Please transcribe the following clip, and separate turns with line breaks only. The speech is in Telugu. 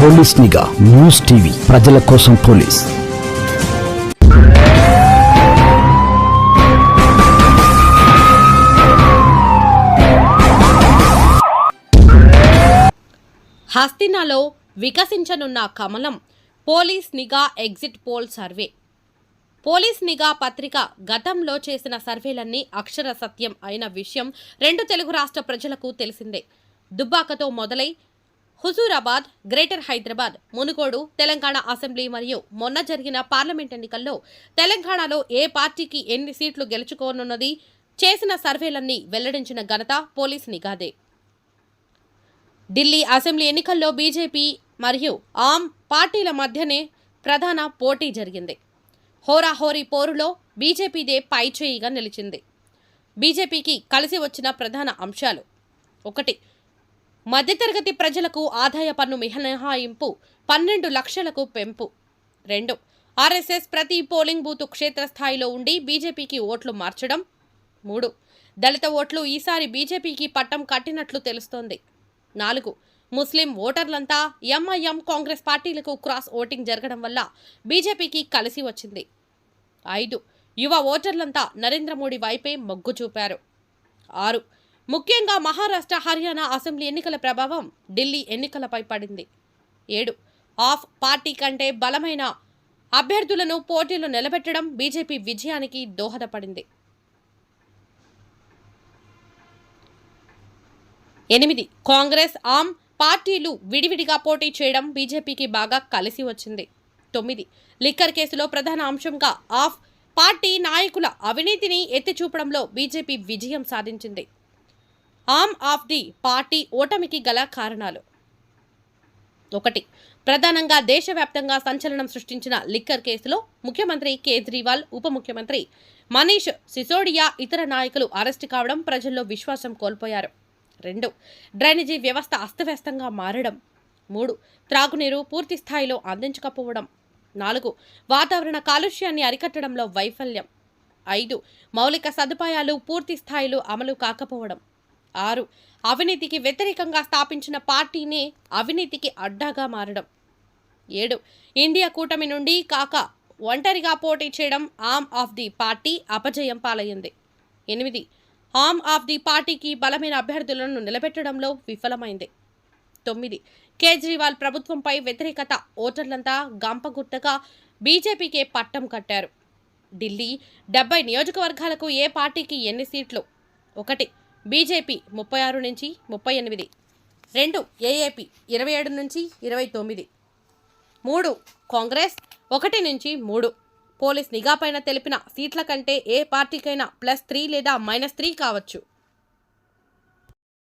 పోలీస్ నిఘా న్యూస్ టీవీ ప్రజల కోసం పోలీస్.
హస్తినాలో వికసించనున్న కమలం పోలీస్ నిఘా ఎగ్జిట్ పోల్ సర్వే. పోలీస్ నిఘా పత్రిక గతంలో చేసిన సర్వేలన్నీ అక్షర సత్యం అయిన విషయం రెండు తెలుగు రాష్ట్ర ప్రజలకు తెలిసిందే. దుబ్బాకతో మొదలై హుజూరాబాద్ గ్రేటర్ హైదరాబాద్ మునుగోడు తెలంగాణ అసెంబ్లీ మరియు మొన్న జరిగిన పార్లమెంట్ ఎన్నికల్లో తెలంగాణలో ఏ పార్టీకి ఎన్ని సీట్లు గెలుచుకోనున్నది చేసిన సర్వేలన్నీ వెల్లడించిన ఘనత పోలీస్ నిఘాదే. ఢిల్లీ అసెంబ్లీ ఎన్నికల్లో బీజేపీ మరియు ఆమ్ పార్టీల మధ్యనే ప్రధాన పోటీ జరిగింది. హోరాహోరీ పోరులో బీజేపీదే పైచేయిగా నిలిచింది. బీజేపీకి కలిసి వచ్చిన ప్రధాన అంశాలు ఒకటి మధ్యతరగతి ప్రజలకు ఆదాయ పన్ను మినహాయింపు పన్నెండు లక్షలకు పెంపు. రెండు. ఆర్ఎస్ఎస్ ప్రతి పోలింగ్ బూత్ క్షేత్రస్థాయిలో ఉండి బీజేపీకి ఓట్లు మార్చడం. మూడు. దళిత ఓట్లు ఈసారి బీజేపీకి పట్టం కట్టినట్లు తెలుస్తోంది. నాలుగు. ముస్లిం ఓటర్లంతా ఎంఐఎం కాంగ్రెస్ పార్టీలకు క్రాస్ ఓటింగ్ జరగడం వల్ల బీజేపీకి కలిసి వచ్చింది. ఐదు. యువ ఓటర్లంతా నరేంద్ర మోడీ వైపే మొగ్గు చూపారు. ఆరు. ముఖ్యంగా మహారాష్ట్ర హర్యానా అసెంబ్లీ ఎన్నికల ప్రభావం ఢిల్లీ ఎన్నికలపై పడింది. ఏడు ఆఫ్ పార్టీ కంటే బలమైన అభ్యర్థులను పోటీలో నిలబెట్టడం బీజేపీ విజయానికి దోహదపడింది. ఎనిమిది కాంగ్రెస్ ఆమ్ పార్టీలు విడివిడిగా పోటీ చేయడం బీజేపీకి బాగా కలిసి వచ్చింది. తొమ్మిది లిక్కర్ కేసులో ప్రధాన అంశంగా ఆఫ్ పార్టీ నాయకుల అవినీతిని ఎత్తి చూపడంలో బీజేపీ విజయం సాధించింది. ఆమ్ ఆఫ్ ది పార్టీ ఓటమికి గల కారణాలు. ఒకటి ప్రధానంగా దేశవ్యాప్తంగా సంచలనం సృష్టించిన లిక్కర్ కేసులో ముఖ్యమంత్రి కేజ్రీవాల్ ఉప ముఖ్యమంత్రి మనీష్ సిసోడియా ఇతర నాయకులు అరెస్టు కావడం ప్రజల్లో విశ్వాసం కోల్పోయారు. రెండు డ్రైనేజీ వ్యవస్థ అస్తవ్యస్తంగా మారడం. మూడు త్రాగునీరు పూర్తి స్థాయిలో అందించకపోవడం. నాలుగు వాతావరణ కాలుష్యాన్ని అరికట్టడంలో వైఫల్యం. ఐదు మౌలిక సదుపాయాలు పూర్తి స్థాయిలో అమలు కాకపోవడం. ఆరు. అవినీతికి వ్యతిరేకంగా స్థాపించిన పార్టీనే అవినీతికి అడ్డాగా మారడం. ఏడు. ఇండియా కూటమి నుండి కాక ఒంటరిగా పోటీ చేయడం ఆమ్ ఆఫ్ ది పార్టీ అపజయం పాలయ్యింది ఎనిమిది. ఆమ్ ఆఫ్ ది పార్టీకి బలమైన అభ్యర్థులను నిలబెట్టడంలో విఫలమైంది. తొమ్మిది. కేజ్రీవాల్ ప్రభుత్వంపై వ్యతిరేకత ఓటర్లంతా గంపగుట్టగా బీజేపీకే పట్టం కట్టారు. ఢిల్లీ డెబ్బై నియోజకవర్గాలకు ఏ పార్టీకి ఎన్ని సీట్లు? ఒకటి. బీజేపీ ముప్పై ఆరు నుంచి ముప్పై ఎనిమిది. రెండు ఏఏపీ ఇరవై ఏడు నుంచి ఇరవై తొమ్మిది. మూడు కాంగ్రెస్ ఒకటి నుంచి మూడు. పోలీస్ నిఘాపైన తెలిపిన సీట్ల కంటే ఏ పార్టీకైనా ప్లస్ త్రీ లేదా మైనస్ త్రీ కావచ్చు.